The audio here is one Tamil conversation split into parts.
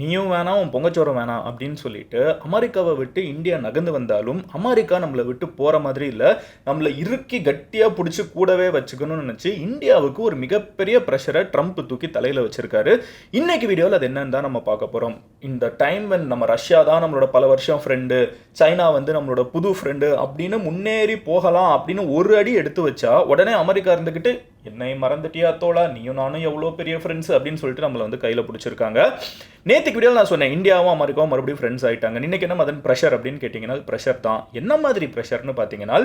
நீயும் வேணாம் உன் பொங்கச்சோரம் வேணாம் அப்படின்னு சொல்லிட்டு அமெரிக்காவை விட்டு இந்தியா நகர்ந்து வந்தாலும் அமெரிக்கா நம்மளை விட்டு போகிற மாதிரி இல்லை. நம்மளை இறுக்கி கட்டியாக பிடிச்சி கூடவே வச்சுக்கணும்னு நினச்சி இந்தியாவுக்கு ஒரு மிகப்பெரிய ப்ரெஷரை ட்ரம்ப் தூக்கி தலையில் வச்சுருக்காரு. இன்னைக்கு வீடியோவில் அது என்னன்னு தான் நம்ம பார்க்க போகிறோம் இந்த டைம் வென் நம்ம ரஷ்யா தான் நம்மளோட பல வருஷம் ஃப்ரெண்டு சைனா வந்து நம்மளோட புது ஃப்ரெண்டு அப்படின்னு முன்னேறி போகலாம் அப்படின்னு ஒரு அடி எடுத்து வச்சா உடனே அமெரிக்கா இருந்துக்கிட்டு என்னை மறந்துட்டியா தோழா? நீயும் நானும் எவ்வளோ பெரிய ஃப்ரெண்ட்ஸ் அப்படின்னு சொல்லிட்டு நம்மளை வந்து கையில் பிடிச்சிருக்காங்க. நேற்றுக்கு வீடியோ நான் சொன்னேன் இந்தியாவும் அமெரிக்காவும் மறுபடியும் ஃப்ரெண்ட்ஸ் ஆகிட்டாங்க இன்னைக்கு என்ன மதன் ப்ரெஷர் அப்படின்னு கேட்டிங்கன்னா ப்ரெஷர் தான். என்ன மாதிரி ப்ரெஷர்னு பார்த்தீங்கன்னா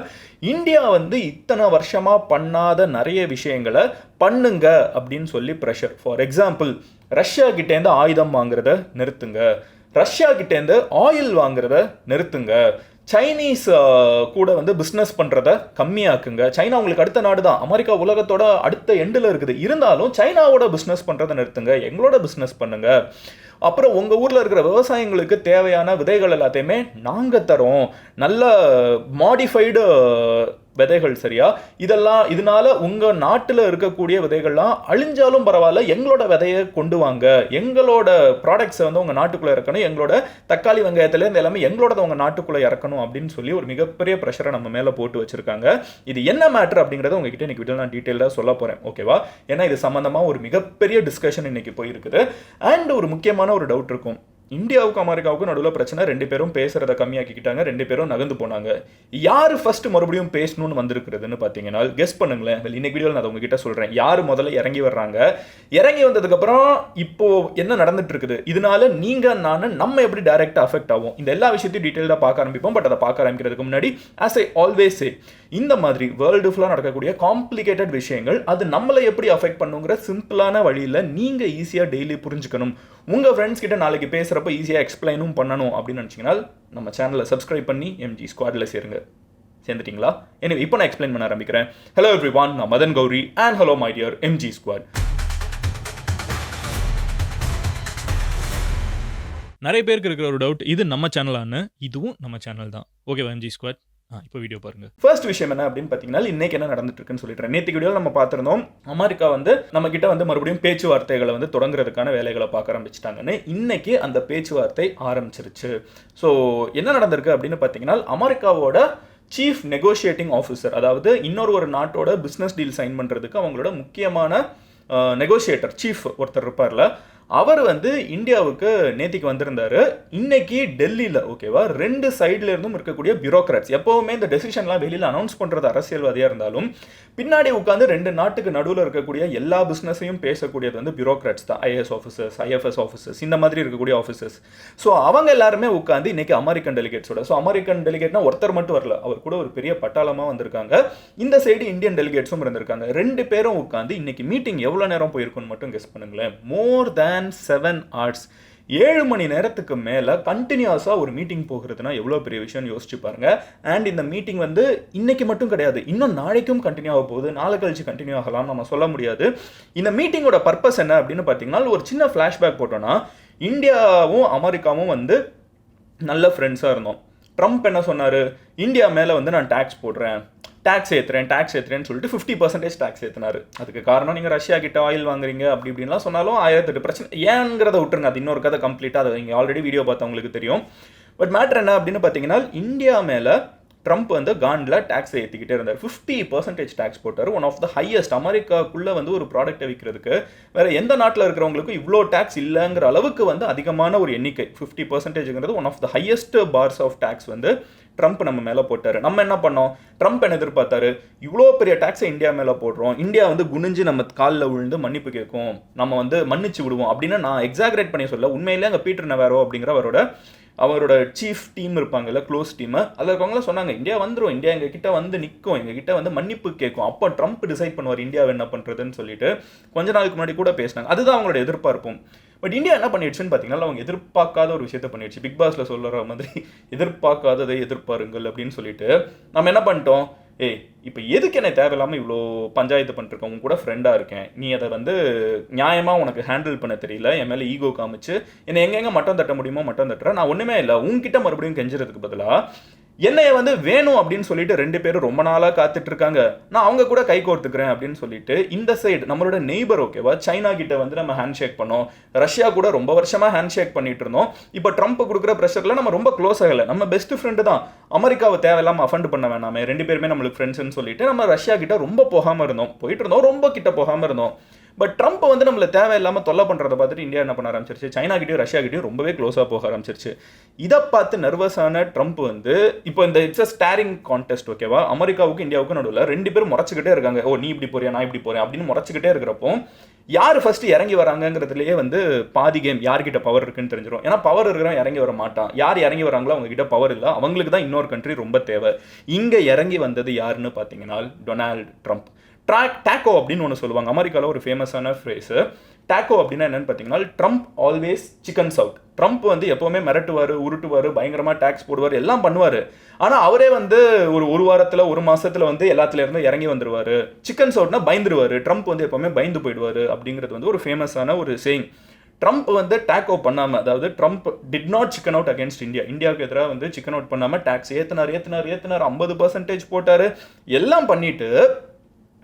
இந்தியா வந்து இத்தனை வருஷமாக பண்ணாத நிறைய விஷயங்களை பண்ணுங்க அப்படின்னு சொல்லி ப்ரெஷர் ஃபார் எக்ஸாம்பிள் ரஷ்யா கிட்டேருந்து ஆயுதம் வாங்குறத நிறுத்துங்க. ரஷ்யா கிட்டேருந்து ஆயில் வாங்குறத நிறுத்துங்க. சைனீஸ் கூட வந்து பிஸ்னஸ் பண்ணுறத கம்மியாக்குங்க. சைனா உங்களுக்கு அடுத்த நாடு தான் அமெரிக்கா உலகத்தோட அடுத்த எண்டில் இருக்குது. இருந்தாலும் சைனாவோட பிஸ்னஸ் பண்ணுறதை நிறுத்துங்க. எங்களோட பிஸ்னஸ் பண்ணுங்க. அப்புறம் உங்கள் ஊரில் இருக்கிற விவசாயிங்களுக்கு தேவையான விதைகள் எல்லாத்தையுமே நாங்கள் தரோம். நல்ல மாடிஃபைடு விதைகள் சரியா? இதெல்லாம் இதனால உங்கள் நாட்டில் இருக்கக்கூடிய விதைகள்லாம் அழிஞ்சாலும் பரவாயில்ல எங்களோட விதையை கொண்டு வாங்க. எங்களோட ப்ராடக்ட்ஸை வந்து உங்கள் நாட்டுக்குள்ளே இறக்கணும். எங்களோட தக்காளி வெங்காயத்துலேருந்து எல்லாமே எங்களோட உங்கள் நாட்டுக்குள்ளே இறக்கணும் அப்படின்னு சொல்லி ஒரு மிகப்பெரிய ப்ரெஷரை நம்ம மேலே போட்டு வச்சுருக்காங்க. இது என்ன மேட்ரு அப்படிங்கிறத உங்ககிட்ட இன்னைக்கு வீடியோ நான் டீட்டெயிலாக சொல்ல போகிறேன் ஓகேவா ஏன்னா இது சம்மந்தமாக ஒரு மிகப்பெரிய டிஸ்கஷன் இன்னைக்கு போயிருக்குது. அண்ட் ஒரு முக்கியமான ஒரு டவுட் இருக்கும். இந்தியாவுக்கும் அமெரிக்காவுக்கும் நடுவில் பிரச்சனை. ரெண்டு பேரும் பேசுகிறத கம்மியாக்கிக்கிட்டாங்க. ரெண்டு பேரும் நகர்ந்து போனாங்க. யார் ஃபர்ஸ்ட் மறுபடியும் பேசணும்னு வந்திருக்கிறதுன்னு பார்த்தீங்கன்னா கெஸ் பண்ணுங்களேன். இன்னைக்கு வீடியோவில் நான் உங்ககிட்ட சொல்கிறேன் யார் முதல்ல இறங்கி வர்றாங்க? இறங்கி வந்ததுக்கப்புறம் இப்போ என்ன நடந்துட்டு இருக்குது இதனால நீங்கள் நான் நம்ம எப்படி டைரெக்டாக அஃபெக்ட் ஆகும் இந்த எல்லா விஷயத்தையும் டீட்டெயிலாக பார்க்க ஆரம்பிப்போம். பட் அதை பார்க்க ஆரம்பிக்கிறதுக்கு முன்னாடி ஆஸ் ஐ ஆல்வேஸ் இந்த மாதிரி வேர்ல்டு ஃபுல்லாக நடக்கக்கூடிய காம்ப்ளிகேட்டட் விஷயங்கள் அது நம்மளை எப்படி அஃபெக்ட் பண்ணுங்கிற சிம்பிளான வழியில் நீங்கள் ஈஸியாக டெய்லி புரிஞ்சுக்கணும். உங்கள் ஃப்ரெண்ட்ஸ் கிட்ட நாளைக்கு பேசுகிறப்ப ஈஸியாக எக்ஸ்பிளைனும் பண்ணணும் அப்படின்னு நினச்சிங்கன்னா நம்ம சேனலை சப்ஸ்கிரைப் பண்ணி எம்ஜி ஸ்குவாடில் சேருங்க. சேர்ந்துட்டீங்களா? எனவே இப்போ நான் எக்ஸ்பிளைன் பண்ண ஆரம்பிக்கிறேன். ஹலோ எவ்ரி ஒன் நான் Madan Gowri and hello my dear MG squad நிறைய பேருக்கு இருக்கிற ஒரு டவுட் இது நம்ம சேனலான்னு இதுவும் நம்ம சேனல் தான். ஓகேவா எம்ஜி ஸ்குவாட் இப்போ வீடியோ பாருங்க. ஃபர்ஸ்ட் விஷயம் என்ன அப்படின்னு பார்த்தீங்கன்னா இன்னைக்கு என்ன நடந்துட்டு இருக்குன்னு சொல்லிடுறேன் நேற்று வீடியோ நம்ம பார்த்துருந்தோம் அமெரிக்கா வந்து நம்ம கிட்ட வந்து மறுபடியும் பேச்சுவார்த்தைகளை வந்து தொடங்குறதுக்கான வேலைகளை பார்க்க ஆரம்பிச்சிட்டாங்கன்னு. இன்னைக்கு அந்த பேச்சுவார்த்தை ஆரம்பிச்சிருச்சு. ஸோ என்ன நடந்திருக்கு அப்படின்னு பார்த்தீங்கன்னா அமெரிக்காவோட சீஃப் நெகோஷியேட்டிங் ஆஃபீஸர் அதாவது இன்னொரு ஒரு நாட்டோட பிஸ்னஸ் டீல் சைன் பண்ணுறதுக்கு அவங்களோட முக்கியமான நெகோஷியேட்டர் சீஃப் ஒருத்தர் இருப்பார்ல அவர் வந்து இந்தியாவுக்கு நேத்திக்கு வந்திருந்தாரு. இன்னைக்கு டெல்லியில் ஓகேவா? ரெண்டு சைடுல இருந்தும் இருக்கக்கூடிய பியூரோக்ராட்ஸ் எப்பவுமே இந்த டெசிஷன்லாம் வெளியில் அனௌன்ஸ் பண்ணுறது அரசியல்வாதியாக இருந்தாலும் பின்னாடி உட்காந்து ரெண்டு நாட்டுக்கு நடுவில் இருக்கக்கூடிய எல்லா பிஸ்னஸையும் பேசக்கூடியது வந்து பியூரோக்ராட்ஸ் தான். ஐஏஎஸ் ஆஃபீஸர்ஸ் ஐஎஃப்எஸ் ஆஃபீஸர்ஸ் இந்த மாதிரி இருக்கக்கூடிய ஆஃபீஸர்ஸ் ஸோ அவங்க எல்லாருமே உட்காந்து இன்னைக்கு அமெரிக்கன் டெலிகேட்ஸோட ஸோ அமெரிக்கன் டெலிகேட்னா ஒருத்தர் மட்டும் வரல. அவர் கூட ஒரு பெரிய பட்டாளமாக வந்திருக்காங்க. இந்த சைடு இந்தியன் டெலிகேட்ஸும் இருந்திருக்காங்க. ரெண்டு பேரும் உட்காந்து இன்னைக்கு மீட்டிங் எவ்வளோ நேரம் போயிருக்குன்னு மட்டும் கெஸ் பண்ணுங்களேன். மோர் தேன் செவன் ஆர்ட்ஸ் ஏழு மணி நேரத்துக்கு மேலே கண்டினியூஸாக ஒரு மீட்டிங் போகிறதுனா எவ்வளோ பெரிய விஷயம்னு யோசிச்சு பாருங்க. அண்ட் இந்த மீட்டிங் வந்து இன்னைக்கு மட்டும் கிடையாது. இன்னும் நாளைக்கும் கண்டினியூ ஆக போகுது. நாளை கழிச்சு கண்டினியூ ஆகலாம் நம்ம சொல்ல முடியாது. இந்த மீட்டிங்கோட பர்பஸ் என்ன அப்படின்னு பார்த்தீங்கன்னா ஒரு சின்ன ஃப்ளாஷ்பேக் போட்டோம்னா இந்தியாவும் அமெரிக்காவும் வந்து நல்ல ஃப்ரெண்ட்ஸாக இருந்தோம். ட்ரம்ப் என்ன சொன்னார்? இந்தியா மேலே வந்து நான் டேக்ஸ் போடுறேன். டேக்ஸ் ஏற்றுறேன் டேக்ஸ் ஏற்றுறேன்னு சொல்லிட்டு ஃபிஃப்டி பர்சன்டேஜ் டேக்ஸ் ஏற்றினார் அதுக்கு காரணம் நீங்கள் ரஷ்யா கிட்ட ஆயில் வாங்குறீங்க அப்படி இப்படின்லாம் சொன்னாலும் ஆயிரத்தெட்டு பிரச்சனை. ஏங்கிறத விட்டுருங்க. அது இன்னொரு கதை கம்ப்ளீட்டாக அதை நீங்கள் ஆல்ரெடி வீடியோ பார்த்தவங்களுக்கு தெரியும். பட் மேட்ரு என்ன அப்படின்னு பார்த்தீங்கன்னா இந்தியா மேலே ட்ரம்ப் வந்து காண்டில் டேக்ஸ் ஏற்றிக்கிட்டே இருந்தார். ஃபிஃப்டி பர்சன்டேஜ் டேக்ஸ் போட்டார். ஒன் ஆஃப் த ஹையஸ்ட் அமெரிக்காக்குள்ளே வந்து ஒரு ப்ராடக்ட்டை விற்கிறதுக்கு வேறு எந்த நாட்டில் இருக்கிறவங்களுக்கும் இவ்வளோ டேக்ஸ் இல்லைங்கிற அளவுக்கு வந்து அதிகமான ஒரு எண்ணிக்கை. Fifty பர்சன்டேஜ்ங்கிறது one of the highest bars of tax வந்து ட்ரம்ப் நம்ம மேலே போட்டார். நம்ம என்ன பண்ணோம்? ட்ரம்ப் என்ன எதிர்பார்த்தாரு? இவ்வளோ பெரிய டேக்ஸை இந்தியா மேலே போடுறோம். இந்தியா வந்து குனிஞ்சு நம்ம காலில் விழுந்து மன்னிப்பு கேட்கும். நம்ம வந்து மன்னிச்சு விடுவோம் அப்படின்னு நான் எக்ஸாகரேட் பண்ணி சொல்ல உண்மையிலே அங்கே பீட்டர் நவேரோ அப்படிங்கிற அவரோட சீஃப் டீம் இருப்பாங்கல்ல க்ளோஸ் டீம் அதில் இருக்கவங்களாம் சொன்னாங்க இந்தியா வந்துடும் இந்தியா எங்கள் கிட்ட வந்து நிற்கும் எங்கள் கிட்ட வந்து மன்னிப்பு கேட்கும். அப்போ ட்ரம்ப் டிசைட் பண்ணுவார் இந்தியாவை என்ன பண்ணுறதுன்னு சொல்லிட்டு. கொஞ்ச நாளுக்கு முன்னாடி கூட பேசினாங்க. அதுதான் அவங்களோட எதிர்பார்ப்பும். பட் இந்தியா என்ன பண்ணிடுச்சுன்னு பார்த்தீங்கன்னா அவங்க எதிர்பார்க்காத ஒரு விஷயத்த பண்ணிடுச்சு. பிக் பாஸில் சொல்லுற மாதிரி எதிர்பார்க்காததை எதிர்பாருங்கள் அப்படின்னு சொல்லிட்டு நம்ம என்ன பண்ணிட்டோம்? ஏய் இப்போ எதுக்கு என்ன தேவையில்லாமல் இவ்வளோ பஞ்சாயத்து பண்ணிருக்கேன் உன் கூட ஃப்ரெண்டாக இருக்கேன். நீ அதை வந்து நியாயமாக உனக்கு ஹேண்டில் பண்ண தெரியல. என் மேலே ஈகோ காமிச்சு என்னை எங்கெங்கே மட்டம் தட்ட முடியுமோ மட்டம் தட்டுற. நான் ஒன்றுமே இல்லை. உன்கிட்ட மறுபடியும் கெஞ்சுறதுக்கு பதிலாக என்னைய வந்து வேணும் அப்படின்னு சொல்லிட்டு ரெண்டு பேரும் ரொம்ப நாளாக காத்துட்டு இருக்காங்க. நான் அவங்க கூட கை கோர்த்துக்கிறேன் அப்படின்னு சொல்லிட்டு இந்த சைடு நம்மளோட நெய்பர் ஓகேவா சைனா கிட்ட வந்து நம்ம ஹேண்ட் ஷேக் பண்ணோம். ரஷ்யா கூட ரொம்ப வருஷமா ஹேண்ட் ஷேக் பண்ணிட்டு இருந்தோம். இப்போ ட்ரம்ப் கொடுக்குற ப்ரெஷர்ல நம்ம ரொம்ப க்ளோஸ் ஆகலை. நம்ம பெஸ்ட் ஃப்ரெண்டு தான். அமெரிக்காவை தேவையில்லாமல் அஃபண்ட் பண்ண வேணாமே. ரெண்டு பேருமே நம்மளுக்கு ஃப்ரெண்ட்ஸ்னு சொல்லிட்டு நம்ம ரஷ்யா கிட்ட ரொம்ப போகாமல் இருந்தோம். போயிட்டு இருந்தோம். ரொம்ப கிட்ட போகாமல் இருந்தோம். பட் ட்ரம்ப் வந்து நம்மளை தேவையில்லாமல் தொல்லை பண்றதை பார்த்துட்டு இந்தியா என்ன பண்ண ஆரம்பிச்சிருச்சு? சைனா கிட்டயும் ரஷ்யா கிட்டயும் ரொம்பவே க்ளோஸாக போக ஆரம்பிச்சிருச்சு. இதை பார்த்து நர்வஸான ட்ரம்ப் வந்து இப்போ இந்த இட்ஸ் அ ஸ்டாரிங் கான்டெஸ்ட் ஓகேவா அமெரிக்காவுக்கும் இந்தியாவுக்கும் நடுவில் ரெண்டு பேரும் முறைச்சிக்கிட்டே இருக்காங்க. ஓ நீ இப்படி போறியா நான் இப்படி போறேன் அப்படின்னு முறைச்சிக்கிட்டே இருக்கிறப்போ யார் ஃபஸ்ட்டு இறங்கி வராங்கிறதுலேயே வந்து பாதி கேம் யார்கிட்ட பவர் இருக்குன்னு தெரிஞ்சிடும் ஏன்னா பவர் இருக்கிறவன் இறங்கி வர மாட்டான். யார் இறங்கி வராங்களோ அவங்க கிட்ட பவர் இல்லை. அவங்களுக்கு தான் இன்னொரு கண்ட்ரி ரொம்ப தேவை. இங்கே இறங்கி வந்தது யாருன்னு பார்த்தீங்கன்னா டொனால்டு ட்ரம்ப் ட்ராக் டேக்கோ அப்படின்னு ஒன்று சொல்லுவாங்க. அமெரிக்காவில் ஒரு ஃபேமஸான ஃப்ரேஸு டேக்கோ அப்படின்னா என்னென்னு பார்த்தீங்கன்னா Trump always chickens out Trump வந்து எப்போவுமே மிரட்டுவார் உருட்டுவார் பயங்கரமாக டேக்ஸ் போடுவார் எல்லாம் பண்ணுவார். ஆனால் அவரே வந்து ஒரு ஒரு வாரத்தில் ஒரு மாதத்தில் வந்து எல்லாத்துலேருந்து இறங்கி வந்துடுவார் சிக்கன் சவுட்னா பயந்துருவார். ட்ரம்ப் வந்து எப்போவுமே பயந்து போயிடுவார் அப்படிங்கிறது வந்து ஒரு ஃபேமஸான ஒரு சேயிங் ட்ரம்ப் வந்து டேக் அவுட் பண்ணாமல் அதாவது Trump did not chicken out against India இந்தியாவுக்கு எதிராக வந்து சிக்கன் அவுட் பண்ணாமல் டேக்ஸ் ஏற்றினார் ஏற்றினார் ஏற்றினார் ஐம்பது பர்சன்டேஜ் போட்டார். எல்லாம் பண்ணிவிட்டு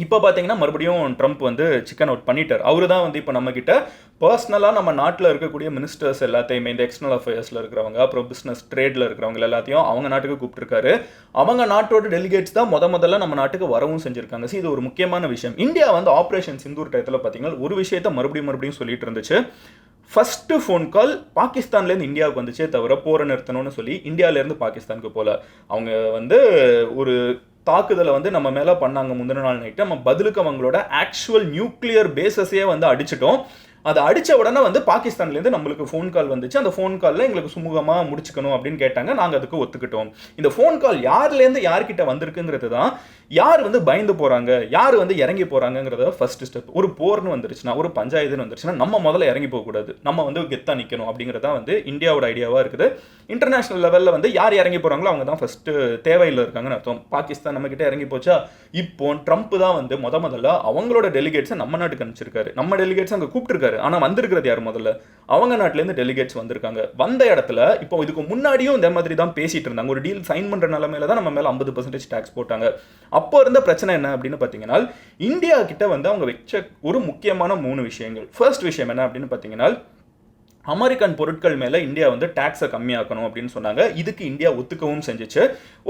இப்போ பார்த்தீங்கன்னா மறுபடியும் ட்ரம்ப் வந்து சிக்கன் அவுட் பண்ணிட்டார். அவரு தான் வந்து இப்போ நம்மக்கிட்ட பர்சனலாக நம்ம நாட்டில் இருக்கக்கூடிய மினிஸ்டர்ஸ் எல்லாத்தையுமே இந்த எக்ஸ்டர்னல் அஃபேர்ஸில் இருக்கிறவங்க அப்புறம் பிஸ்னஸ் ட்ரேடில் இருக்கிறவங்க எல்லாத்தையும் அவங்க நாட்டுக்கு கூப்பிட்டுருக்காரு. அவங்க நாட்டோட டெலிகேட்ஸ் தான் முத முதல்ல நம்ம நாட்டுக்கு வரவும் செஞ்சுருக்காங்க. ஸோ இது ஒரு முக்கியமான விஷயம். இந்தியா வந்து ஆப்ரேஷன் சிந்தூர் டயத்தில் பார்த்தீங்கன்னா ஒரு விஷயத்த மறுபடியும் மறுபடியும் சொல்லிட்டு இருந்துச்சு. ஃபஸ்ட்டு ஃபோன் கால் பாகிஸ்தான்லேருந்து இந்தியாவுக்கு வந்துச்சே தவிர போரை நிறுத்தணும்னு சொல்லி இந்தியாவிலேருந்து பாகிஸ்தானுக்கு போகல அவங்க வந்து ஒரு தாக்குதலை வந்து நம்ம மேலே பண்ணாங்க முந்தின நாள் நைட்டு. நம்ம பதிலுக்கு அவங்களோட ஆக்சுவல் நியூக்ளியர் பேசஸையே வந்து அடிச்சிட்டோம். அதை அடித்த உடனே வந்து பாகிஸ்தான்லேருந்து நம்மளுக்கு ஃபோன் கால் வந்துச்சு. அந்த ஃபோன் காலில் எங்களுக்கு சுமூகமாக முடிச்சுக்கணும் அப்படின்னு கேட்டாங்க. நாங்கள் அதுக்கு ஒத்துக்கிட்டோம். இந்த ஃபோன் கால் யார்லேருந்து யார்கிட்ட வந்திருக்குங்கிறது தான் யார் வந்து பயந்து போகிறாங்க யார் வந்து இறங்கி போகிறாங்கங்கிறத ஃபர்ஸ்ட் ஸ்டெப் ஒரு போர்னு வந்துருச்சுன்னா ஒரு பஞ்சாயத்துன்னு வந்துருச்சுன்னா நம்ம முதல்ல இறங்கி போகக்கூடாது. நம்ம வந்து கெத்தாக நிற்கணும் அப்படிங்கிறது தான் வந்து இந்தியாவோட ஐடியாவாக இருக்குது. இன்டர்நேஷனல் லெவலில் வந்து யார் இறங்கி போகிறாங்களோ அவங்க தான் ஃபஸ்ட்டு தேவையில் இருக்காங்கன்னு அர்த்தம். பாகிஸ்தான் நம்மக்கிட்ட இறங்கி போச்சா? இப்போ ட்ரம்ப் தான் வந்து முத முதல்ல அவங்களோட டெலிகேட்ஸை நம்ம நாட்டுக்கு அனுப்பிச்சிருக்காரு. நம்ம டெலிகேட்ஸ் அங்கே கூப்பிட்டுருக்காரு. ஆனால் வந்திருக்கிறது யார் முதல்ல? அவங்க நாட்டிலேருந்து டெலிகேட்ஸ் வந்திருக்காங்க. வந்த இடத்துல இப்போ இதுக்கு முன்னாடியும் இந்த மாதிரி தான் பேசிட்டு இருந்தாங்க. ஒரு டீல் சைன் பண்ணுற நிலமையில தான் நம்ம மேலே ஐம்பது பர்சன்டேஜ் டேக்ஸ் போட்டாங்க. அப்போ இருந்த பிரச்சனை என்ன அப்படின்னு பார்த்தீங்கன்னா இந்தியா கிட்ட வந்து அவங்க வச்ச ஒரு முக்கியமான மூணு விஷயங்கள். ஃபர்ஸ்ட் விஷயம் என்ன அப்படின்னு பார்த்தீங்கன்னா அமெரிக்கன் பொருட்கள் மேலே இந்தியா வந்து டேக்ஸை கம்மியாக்கணும் அப்படின்னு சொன்னாங்க. இதுக்கு இந்தியா ஒத்துக்கவும் செஞ்சுச்சு.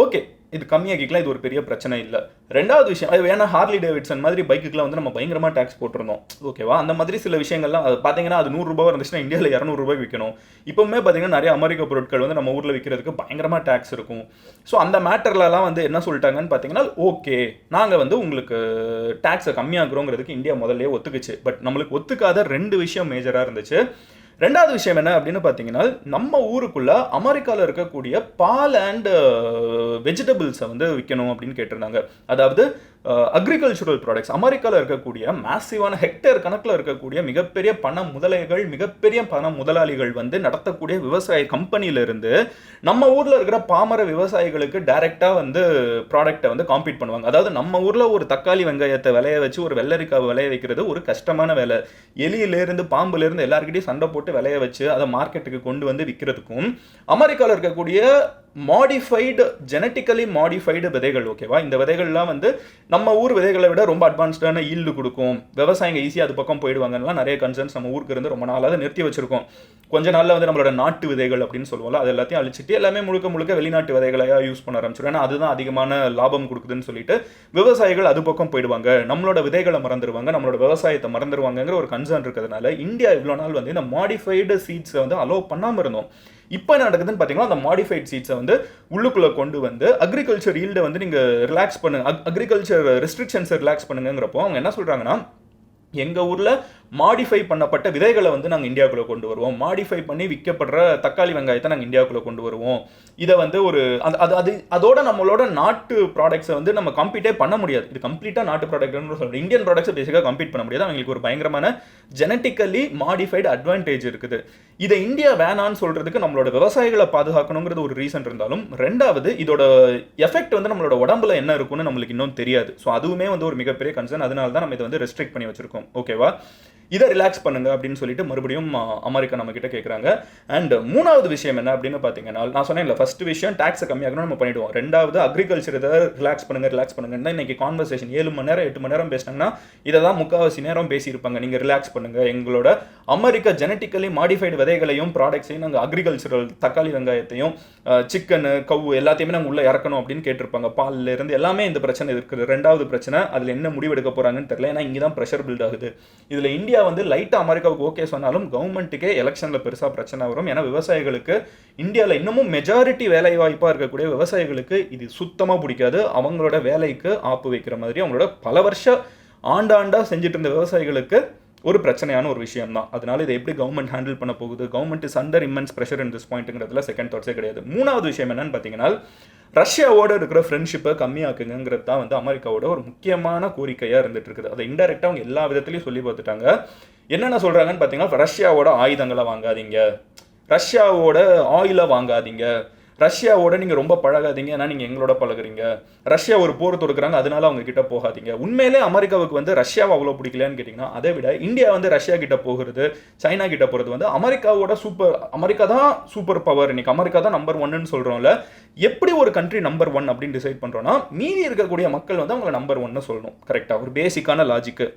ஓகே இது கம்மியாக்கிக்கலாம் இது ஒரு பெரிய பிரச்சனை இல்லை. ரெண்டாவது விஷயம் அது ஏன்னா ஹார்லி டேவிட்சன் மாதிரி பைக்குக்குலாம் வந்து நம்ம பயங்கரமாக டேக்ஸ் போட்டிருந்தோம். ஓகேவா அந்த மாதிரி சில விஷயங்கள்லாம் அது பார்த்தீங்கன்னா அது நூறுரூபா இருந்துச்சுன்னா இந்தியாவில் இரநூறுபாய் விற்கணும் இப்போவுமே பார்த்தீங்கன்னா நிறைய அமெரிக்க பொருட்கள் வந்து நம்ம ஊரில் விற்கிறதுக்கு பயங்கரமாக டேக்ஸ் இருக்கும். ஸோ அந்த மேட்டர்லலாம் வந்து என்ன சொல்லிட்டாங்கன்னு பார்த்தீங்கன்னா ஓகே நாங்கள் வந்து உங்களுக்கு டேக்ஸை கம்மியாக்குறோங்கிறதுக்கு இந்தியா முதல்லையே ஒத்துக்குச்சு. பட் நம்மளுக்கு ஒத்துக்காத ரெண்டு விஷயம் மேஜராக இருந்துச்சு. ரெண்டாவது விஷயம் என்ன அப்படின்னு பார்த்தீங்கன்னா நம்ம ஊருக்குள்ள அமெரிக்காவில் இருக்கக்கூடிய பால் அண்ட் வெஜிடபிள்ஸை வந்து விற்கணும் அப்படின்னு கேட்டிருந்தாங்க. அதாவது அக்ரிகல்ச்சுரல் ப்ராடக்ட்ஸ் அமெரிக்காவில் இருக்கக்கூடிய மேசிவான ஹெக்டேர் கணக்கில் இருக்கக்கூடிய மிகப்பெரிய பண முதலைகள் மிகப்பெரிய பண முதலாளிகள் வந்து நடத்தக்கூடிய விவசாய கம்பெனியிலிருந்து நம்ம ஊரில் இருக்கிற பாமர விவசாயிகளுக்கு டைரெக்டாக வந்து ப்ராடக்ட்டை வந்து காம்பீட் பண்ணுவாங்க. அதாவது நம்ம ஊரில் ஒரு தக்காளி வெங்காயத்தை விளைய வச்சு ஒரு வெள்ளரிக்காவை விளைய வைக்கிறது ஒரு கஷ்டமான வேலை. எலியிலேருந்து பாம்புலேருந்து எல்லாருக்கிட்டையும் சண்டை போட்டு விளைய வச்சு அதை மார்க்கெட்டுக்கு கொண்டு வந்து விற்கிறதுக்கும் அமெரிக்காவில் இருக்கக்கூடிய மாடிஃபைடு ஜெனட்டிக்கலி மாடிஃபைடு விதைகள் ஓகேவா இந்த விதைகள்லாம் வந்து நம்ம ஊர் விதைகளை விட ரொம்ப அட்வான்ஸ்டான ஈல்டு கொடுக்கும். விவசாயிங்க ஈஸியாக அது பக்கம் போயிடுவாங்கலாம் நிறைய கன்சர்ன்ஸ் நம்ம ஊருக்கு இருந்து ரொம்ப நாளாக நிறுத்தி வச்சிருக்கோம். கொஞ்ச நாளில் வந்து நம்மளோட நாட்டு விதைகள் அப்படின்னு சொல்லுவோம்ல அது எல்லாத்தையும் அழிச்சிட்டு எல்லாமே முழுக்க முழுக்க வெளிநாட்டு விதைகளையாக யூஸ் பண்ண ஆரம்பிச்சிடும் ஏன்னா அதுதான் அதிகமான லாபம் கொடுக்குதுன்னு சொல்லிட்டு விவசாயிகள் அது பக்கம் போயிடுவாங்க. நம்மளோட விதைகளை மறந்துடுவாங்க நம்மளோட விவசாயத்தை மறந்துடுவாங்கிற ஒரு கன்சர்ன் இருக்கிறதுனால இந்தியா இவ்வளோ நாள் வந்து இந்த மாடிஃபைடு சீட்ஸை வந்து அலோவ் பண்ணாமல் இருந்தோம். இப்போ என்ன நடக்குதுன்னு பார்த்தீங்கன்னா அந்த மாடிஃபைட் சீட்ஸை வந்து உள்ளுக்குள்ளே கொண்டு வந்து அக்ரிகல்ச்சர் ஈல்டை வந்து நீங்கள் ரிலாக்ஸ் பண்ணுங்க அக்ரிகல்ச்சர் ரெஸ்ட்ரிக்ஷன்ஸை ரிலாக்ஸ் பண்ணுங்கிறப்போ அவங்க என்ன சொல்கிறாங்கன்னா எங்கள் ஊரில் மாடிஃபை பண்ணப்பட்ட விதைகளை வந்து நாங்கள் இந்தியாவுக்குள்ளே கொண்டு வருவோம். மாடிஃபை பண்ணி விற்கப்படுற தக்காளி வெங்காயத்தை நாங்கள் இந்தியாவுக்குள்ளே கொண்டு வருவோம். இதை வந்து ஒரு அது அது அது அதோட நம்மளோட நாட்டு ப்ராடக்ட்ஸை வந்து நம்ம கம்ப்ளீட்டே பண்ண முடியாது. இது கம்ப்ளீட்டாக நாட்டு ப்ராடக்ட்னு சொல்கிறோம் இந்தியன் ப்ராடக்ட்ஸை பேசிக்காக கம்ப்ளீட் பண்ண முடியாது. அவங்களுக்கு ஒரு பயங்கரமான ஜெனட்டிக்கலி மாடிஃபைடு அட்வான்டேஜ் இருக்குது. இதை இந்தியா வேணான்னு சொல்கிறதுக்கு நம்மளோட விவசாயிகளை பாதுகாக்கணுங்கிறது ஒரு ரீசன் இருந்தாலும் ரெண்டாவது இதோட எஃபெக்ட் வந்து நம்மளோட உடம்புல என்ன இருக்கும்னு நம்மளுக்கு இன்னும் தெரியாது. ஸோ அதுவுமே வந்து ஒரு மிகப்பெரிய கன்சர்ன் அதனால தான் நம்ம இதை வந்து ரெஸ்ட்ரிக்ட் பண்ணி வச்சிருக்கோம். ஓகேவா இதை ரிலாக்ஸ் பண்ணுங்க அப்படின்னு சொல்லிட்டு மறுபடியும் அமெரிக்கா நம்ம கிட்ட கேட்குறாங்க அண்ட் மூணாவது விஷயம் என்ன அப்படின்னு பார்த்தீங்கன்னா நான் சொன்னேன்ல ஃபர்ஸ்ட் விஷயம் டேக்ஸை கம்மியாகணும் நம்ம பண்ணிடுவோம். ரெண்டாவது அக்ரிகல்ச்சர் இதை ரிலாக்ஸ் பண்ணுங்க ரிலாக்ஸ் பண்ணுங்கன்னா இன்னைக்கு கான்வர்சேஷன் ஏழு மணி நேரம் எட்டு மணி நேரம் பேசினாங்கன்னா இதை தான் முக்கால்வாசி நேரம் பேசியிருப்பாங்க. நீங்கள் ரிலாக்ஸ் பண்ணுங்க. எங்களோட அமெரிக்கா ஜெனட்டிக்கலி மாடிஃபைடு விதைகளையும் ப்ராடக்ட்ஸையும் நாங்கள் அக்ரிகல்ச்சரல் தக்காளி வெங்காயத்தையும் சிக்கனு கவு எல்லாத்தையுமே நாங்கள் உள்ள இறக்கணும் அப்படின்னு கேட்டிருப்பாங்க. பால்ல இருந்து எல்லாமே இந்த பிரச்சனை இருக்குது. ரெண்டாவது பிரச்சனை அதில் என்ன முடிவெடுக்க போறாங்கன்னு தெரியல. ஏன்னா இங்கே தான் ப்ரெஷர் பில்ட் ஆகுது. இதில் இந்தியா வந்து லைட்டாக அமெரிக்காவுக்கு ஓகே சொன்னாலும் கவர்மெண்ட்டுக்கே எலெக்ஷனில் பெருசாக பிரச்சனை வரும். ஏன்னா விவசாயிகளுக்கு இந்தியாவில் இன்னமும் மெஜாரிட்டி வேலை வாய்ப்பாக இருக்கக்கூடிய விவசாயிகளுக்கு இது சுத்தமாக பிடிக்காது. அவங்களோட வேலைக்கு ஆப்பு வைக்கிற மாதிரி அவங்களோட பல வருஷம் ஆண்டாண்டா செஞ்சுட்டு இருந்த விவசாயிகளுக்கு ஒரு பிரச்சனையான ஒரு விஷயம் தான் அதனால இதை எப்படி கவர்மெண்ட் ஹேண்டில் பண்ண போகுது? Government is under immense pressure in this பாயிண்ட்டுங்கிறதுல second தாட்ஸே கிடையாது. மூணாவது விஷயம் என்னன்னு பார்த்தீங்கன்னா ரஷ்யாவோட இருக்கிற ஃப்ரெண்ட்ஷிப்பை கம்மியாக்குங்கிறது தான் வந்து அமெரிக்காவோட ஒரு முக்கியமான கோரிக்கையாக இருந்துட்டு இருக்குது. அதை இன்டெரக்டாக அவங்க எல்லா விதத்துலையும் சொல்லி பார்த்துட்டாங்க. என்னென்ன சொல்கிறாங்கன்னு பார்த்தீங்கன்னா ரஷ்யாவோட ஆயுதங்களை வாங்காதீங்க. ரஷ்யாவோட ஆயிலை வாங்காதீங்க. ரஷ்யாவோட நீங்கள் ரொம்ப பழகாதீங்க. ஏன்னா நீங்கள் எங்களோட பழகுறீங்க. ரஷ்யா ஒரு போர் தொடுக்குறாங்க. அதனால அவங்க கிட்ட போகாதீங்க. உண்மையிலே அமெரிக்காவுக்கு வந்து ரஷ்யாவை அவ்வளோ பிடிக்கலன்னு கேட்டிங்கன்னா அதை விட இந்தியா வந்து ரஷ்யா கிட்ட போகிறது சைனா கிட்ட போகிறது வந்து அமெரிக்காவோட சூப்பர் அமெரிக்கா தான் சூப்பர் பவர். இன்னைக்கு அமெரிக்கா தான் நம்பர் ஒன்னு சொல்கிறோம்ல எப்படி ஒரு கண்ட்ரி நம்பர் ஒன் அப்படின்னு டிசைட் பண்ணுறோன்னா மீதி இருக்கக்கூடிய மக்கள் வந்து அவங்களை நம்பர் ஒன்னு சொல்லணும். கரெக்டாக ஒரு பேசிக்கான லாஜிக்கு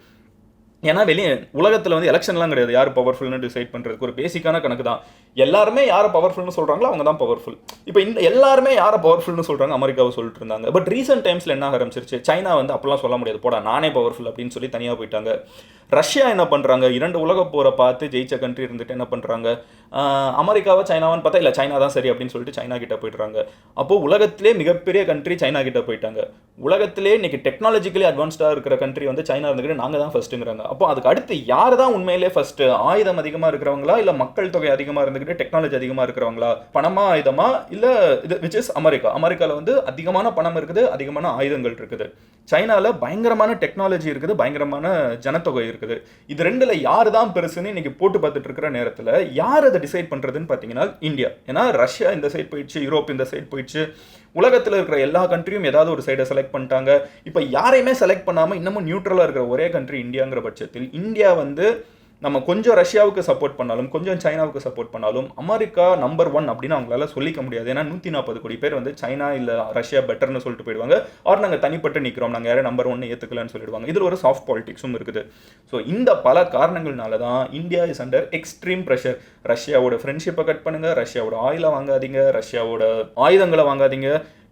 ஏன்னா வெளியே உலகத்தில் வந்து எலெக்ஷன்லாம் கிடையாது. யார் பவர்ஃபுல்னு டிசைட் பண்ணுறதுக்கு ஒரு பேசிக்கான கணக்கு தான். எல்லாருமே யாரை பவர்ஃபுல்னு சொல்கிறாங்களோ அவங்க தான் பவர்ஃபுல் இப்போ இந்த எல்லாருமே யாரை பவர்ஃபுல்னு சொல்கிறாங்க அமெரிக்காவை சொல்லிட்டு இருந்தாங்க. பட் ரீசெண்ட் டைம்ஸில் என்ன ஆரம்பிச்சிருச்சு? சைனா வந்து அப்போல்லாம் சொல்ல முடியாது. போடா நானே பவர்ஃபுல் அப்படின்னு சொல்லி தனியாக போயிட்டாங்க. ரஷ்யா என்ன பண்ணுறாங்க இரண்டு உலக போரை பார்த்து ஜெயிச்ச கண்ட்ரி இருந்துட்டு என்ன பண்ணுறாங்க அமெரிக்காவை சைனாவான்னு பார்த்தா இல்லை சைனா தான் சரி அப்படின்னு சொல்லிட்டு சைனா கிட்ட போயிடுறாங்க. அப்போது உலகத்திலே மிகப்பெரிய கண்ட்ரி சைனா கிட்ட போயிட்டாங்க. உலகத்திலே இன்னைக்கு டெக்னாலஜிக்கலி அட்வான்ஸ்டாக இருக்கிற கண்ட்ரி வந்து சைனா இருந்துக்கிட்டு நாங்கள் தான் ஃபர்ஸ்ட்டுங்கிறாங்க அப்போ அதுக்கு அடுத்து யார் தான் உண்மையிலே ஃபஸ்ட்டு ஆயுதம் அதிகமாக இருக்கிறவங்களா? இல்லை மக்கள் தொகை அதிகமாக இருந்துக்கிட்டு டெக்னாலஜி அதிகமாக இருக்கிறவங்களா? பணமா ஆயுதமா? இல்லை இது விச் இஸ் அமெரிக்கா. அமெரிக்காவில் வந்து அதிகமான பணம் இருக்குது அதிகமான ஆயுதங்கள் இருக்குது. சைனாவில் பயங்கரமான டெக்னாலஜி இருக்குது பயங்கரமான ஜனத்தொகை இருக்குது. இது ரெண்டில் யார் தான் பெருசுன்னு இன்னைக்கு போட்டு பார்த்துட்டு இருக்கிற நேரத்தில் யார் அதை டிசைட் பண்ணுறதுன்னு பார்த்தீங்கன்னா இந்தியா. ஏன்னா ரஷ்யா இந்த சைட் போயிடுச்சு யூரோப் இந்த சைட் போயிடுச்சு. உலகத்தில் இருக்கிற எல்லா கண்ட்ரியும் ஏதாவது ஒரு சைடை செலக்ட் பண்ணிட்டாங்க. இப்போ யாரையுமே செலக்ட் பண்ணாமல் இன்னமும் நியூட்ரலாக இருக்கிற ஒரே கண்ட்ரி இந்தியாங்கிற பட்சத்தில் இந்தியா வந்து நம்ம கொஞ்சம் ரஷ்யாவுக்கு சப்போர்ட் பண்ணாலும் கொஞ்சம் சைனாவுக்கு சப்போர்ட் பண்ணாலும் அமெரிக்கா நம்பர் ஒன் அப்படின்னு அவங்களால சொல்லிக்க முடியாது. ஏன்னா நூற்றி நாற்பது கோடி பேர் வந்து சைனா இல்லை ரஷ்யா பெட்டர்னு சொல்லிட்டு போயிடுவாங்க. ஆர் நாங்கள் தனிப்பட்டு நிற்கிறோம் நாங்கள் யாரும் நம்பர் ஒன்று ஏற்றுக்கலன்னு சொல்லிடுவாங்க. இதில் ஒரு சாஃப்ட் பாலிடிக்ஸும் இருக்குது. ஸோ இந்த பல காரணங்கள்னால தான் India is under extreme pressure ரஷ்யாவோட ஃப்ரெண்ட்ஷிப்பை கட் பண்ணுங்க. ரஷ்யாவோட ஆயிலை வாங்காதீங்க. ரஷ்யாவோட ஆயுதங்களை வாங்காதீங்க.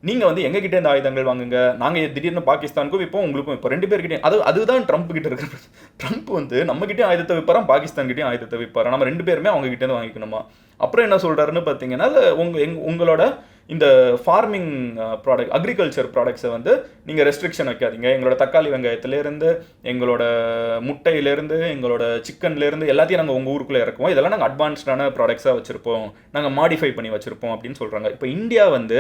நீங்கள் வந்து எங்ககிட்ட இந்த ஆயுதங்கள் வாங்குங்க நாங்கள் திடீர்னு பாகிஸ்தானுக்கும் இப்போ உங்களுக்கும் இப்போ ரெண்டு பேர்கிட்டையும் அது அதுதான் ட்ரம்ப் கிட்ட இருக்கிற ட்ரம்ப் வந்து நம்மகிட்டே ஆயுதத்தை விற்பாராம் பாகிஸ்தான் கிட்டேயும் ஆயுதத்தை விற்பாராம். நம்ம ரெண்டு பேருமே அவங்க கிட்டே வாங்கிக்கணுமா? அப்புறம் என்ன சொல்கிறாருன்னு பார்த்தீங்கன்னா உங்க எங் உங்களோட இந்த ஃபார்மிங் ப்ராடக்ட் அக்ரிகல்ச்சர் ப்ராடக்ட்ஸை வந்து நீங்கள் ரெஸ்ட்ரிக்ஷன் வைக்காதீங்க. எங்களோட தக்காளி வெங்காயத்துலேருந்து எங்களோட முட்டையிலேருந்து எங்களோட சிக்கன்லேருந்து எல்லாத்தையும் நாங்கள் உங்கள் ஊருக்குள்ளே இறக்குவோம். இதெல்லாம் நாங்கள் அட்வான்ஸ்டான ப்ராடக்ட்ஸாக வச்சுருப்போம். நாங்கள் மாடிஃபை பண்ணி வச்சுருப்போம் அப்படின்னு சொல்கிறாங்க இப்போ இந்தியா வந்து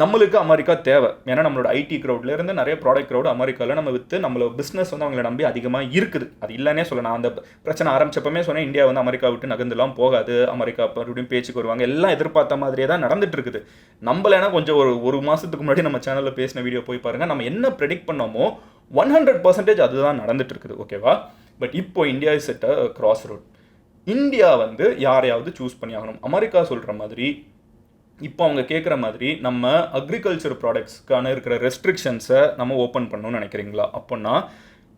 நம்மளுக்கு அமெரிக்கா தேவை. ஏன்னா நம்மளோட ஐடி க்ரௌட்லேருந்து நிறைய ப்ராடக்ட் க்ரௌட் அமெரிக்காவில் நம்ம விற்று நம்மளோட பிஸ்னஸ் வந்து அவங்கள நம்பி அதிகமாக இருக்குது. அது இல்லைன்னே சொல்ல நான் அந்த பிரச்சனை ஆரம்பிச்சப்பமே சொன்னேன் இந்தியா வந்து அமெரிக்கா விட்டு நகர்ந்துலாம் போகாது. அமெரிக்கா மறுபடியும் பேச்சுக்கு வருவாங்க. எல்லாம் எதிர்பார்த்த மாதிரியே தான் நடந்துட்டு இருக்குது. நம்மளேனா கொஞ்சம் ஒரு ஒரு மாதத்துக்கு முன்னாடி நம்ம சேனலில் பேசின வீடியோ போய் பாருங்கள் நம்ம என்ன ப்ரெடிக்ட் பண்ணோமோ ஒன் ஹண்ட்ரட் பர்சன்டேஜ் அதுதான் நடந்துட்டு இருக்குது. ஓகேவா பட் இப்போ India is at a cross road India வந்து யாரையாவது சூஸ் பண்ணி ஆகணும் அமெரிக்கா சொல்கிற மாதிரி இப்போ அவங்க கேட்குற மாதிரி நம்ம அக்ரிகல்ச்சர் ப்ராடக்ட்ஸ்க்கான இருக்கிற ரெஸ்ட்ரிக்ஷன்ஸை நம்ம ஓப்பன் பண்ணணும்னு நினைக்கிறீங்களா? அப்போன்னா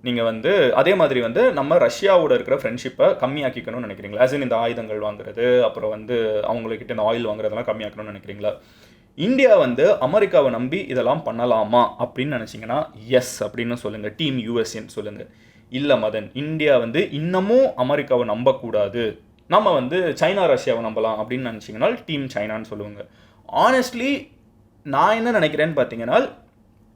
நீங்கள் வந்து அதே மாதிரி வந்து நம்ம ரஷ்யாவோட இருக்கிற ஃப்ரெண்ட்ஷிப்பை கம்மியாக்கிக்கணும்னு நினைக்கிறீங்களா? ஆஸ் இந்த ஆயுதங்கள் வாங்குறது அப்புறம் வந்து அவங்கக்கிட்ட இந்த ஆயில் வாங்குறதெல்லாம் கம்மியாக்கணும்னு நினைக்கிறீங்களா? இந்தியா வந்து அமெரிக்காவை நம்பி இதெல்லாம் பண்ணலாமா அப்படின்னு நினச்சிங்கன்னா எஸ் அப்படின்னு சொல்லுங்கள் டீம் யூஎஸ்ஏன்னு சொல்லுங்கள் இல்லை மதன் இந்தியா வந்து இன்னமும் அமெரிக்காவை நம்பக்கூடாது. நம்ம வந்து சைனா ரஷ்யாவை நம்பலாம் அப்படின்னு நினச்சிங்கன்னா டீம் சைனான்னு சொல்லுவாங்க. ஆனஸ்ட்லி நான் என்ன நினைக்கிறேன்னு பார்த்தீங்கன்னா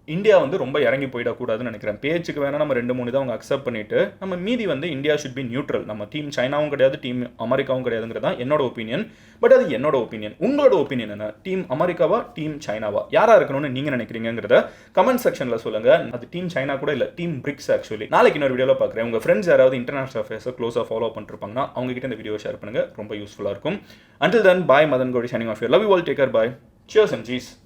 இந்தியா வந்து ரொம்ப இறங்கி போயிடக்கூடாதுன்னு நினைக்கிறேன். பேச்சுக்கு வேணால் நம்ம ரெண்டு மூணு தான் அவங்க அக்செப்ட் பண்ணிட்டு நம்ம மீதி வந்து இந்தியா ஷுட் பி நியூட்ரல் நம்ம டீம் சைனாவும் கிடையாது டீம் அமெரிக்காவும் கிடையாதுங்கிறது தான் என்னோட ஒப்பீனியன் பட் அது என்னோட ஒப்பீனியன் உங்களோட ஒப்பீனியன் என்ன? டீம் அமெரிக்காவா டீம் சைனாவா? யாராக இருக்கணும்னு நீங்கள் நினைக்கிறீங்கிறத கமெண்ட் செக்ஷனில் சொல்லுங்கள் அது டீம் சைனா கூட இல்லை டீம் பிரிக்ஸ் ஆக்சுவலி நாளைக்கு இன்னொரு வீடியோவில் பார்க்குறேன். உங்கள் ஃப்ரெண்ட்ஸ் யாராவது இன்டர்நேஷனல் அஃபேர்ஸை க்ளோஸாக ஃபாலோ பண்ணிருப்பாங்கன்னா அவங்ககிட்ட இந்த வீடியோ ஷேர் பண்ணுங்கள் ரொம்ப யூஸ்ஃபுல்லாக இருக்கும். அண்டில் தென் பாய் மதன் கோடி shining of your love you all take care bye cheers and ஜீஸ்